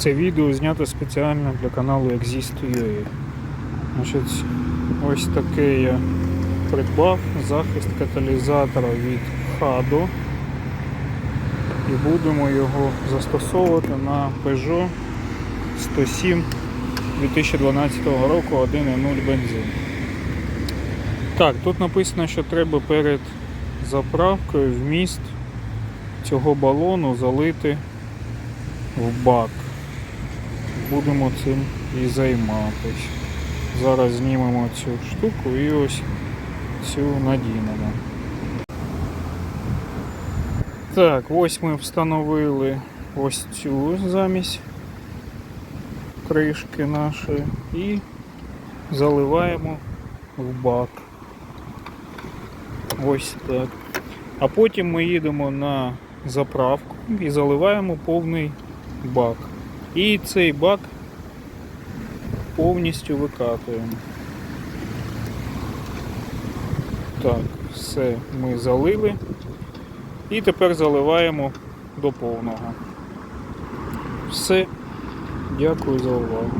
Це відео знято спеціально для каналу Exist.ua. Значить, ось таке я придбав захист каталізатора від Hado. І будемо його застосовувати на Peugeot 107 2012 року 1.0 бензин. Так, тут написано, що треба перед заправкою вміст цього балону залити в бак. Будемо цим і займатися. Зараз знімемо цю штуку і ось цю надінемо. Так, ось ми встановили ось цю замість кришки нашої і заливаємо в бак. Ось так. А потім ми їдемо на заправку і заливаємо повний бак. І цей бак повністю викатуємо. Так, все ми залили. І тепер заливаємо до повного. Все. Дякую за увагу.